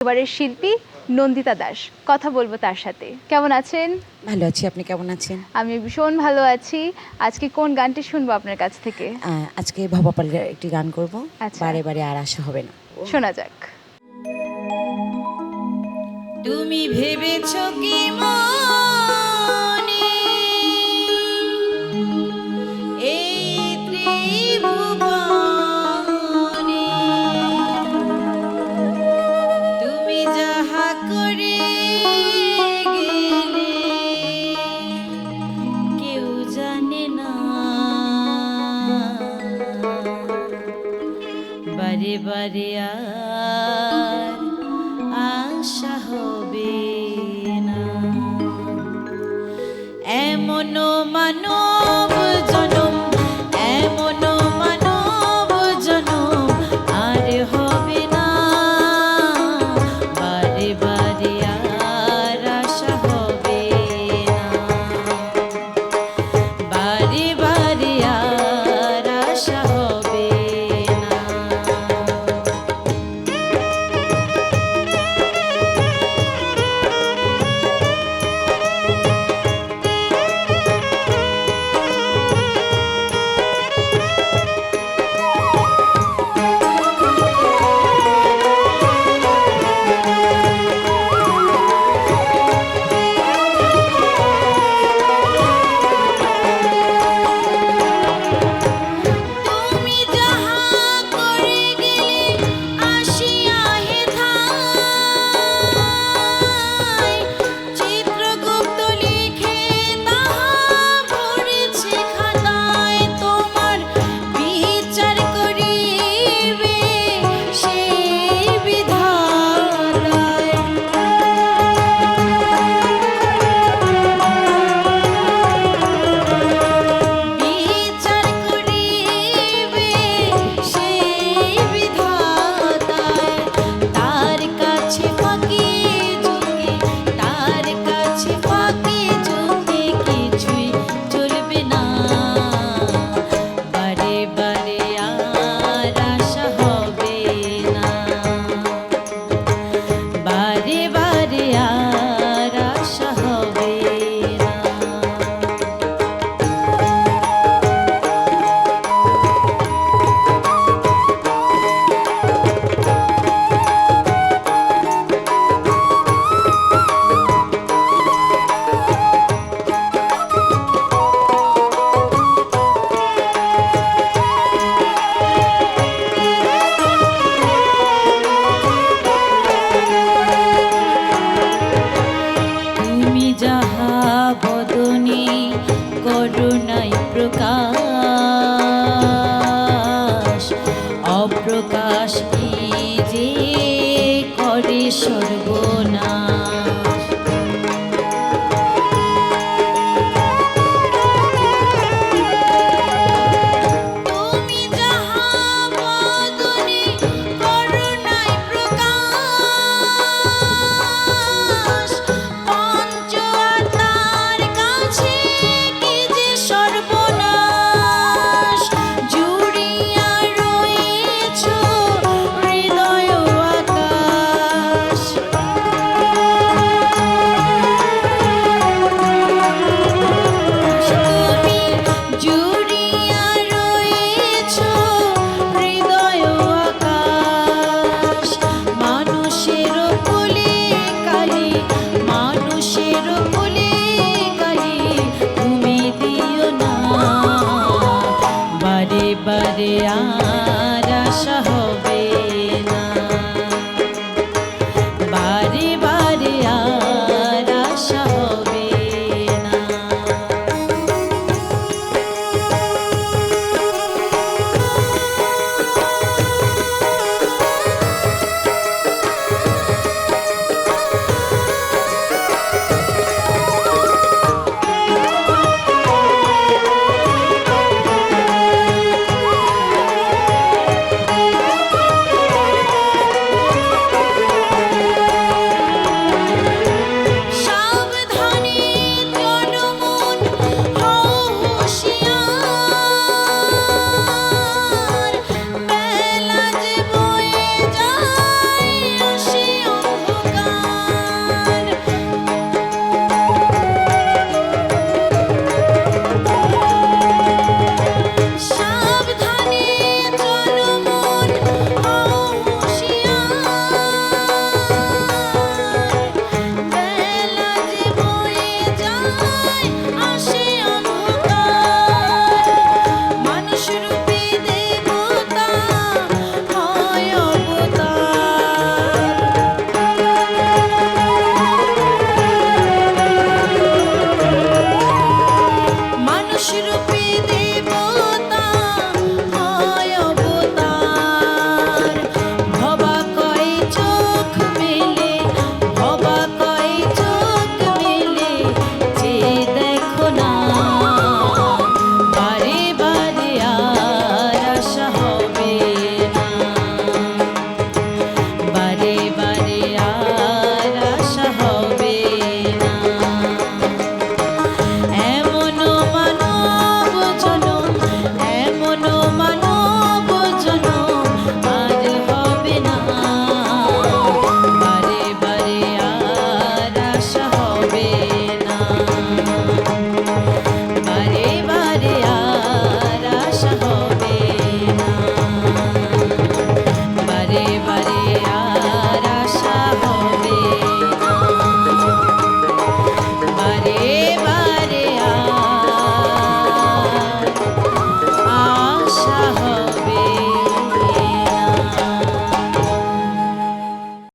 এবারের শিল্পী নন্দিতা দাস। কথা বলব তার সাথে। কেমন আছেন? ভালো আছি আপনি কেমন আছেন? আমি ভীষণ ভালো আছি। আজকে কোন গানটি শুনব আপনার কাছ থেকে? আহ, আজকে ভবাপালের একটি গান করব। আচ্ছা। বারে বারে আর আসা হবে না। শোনা যাক। তুমি ভেবেছ কি মনে বারে বারে আর আশা হবে না। এমন মানব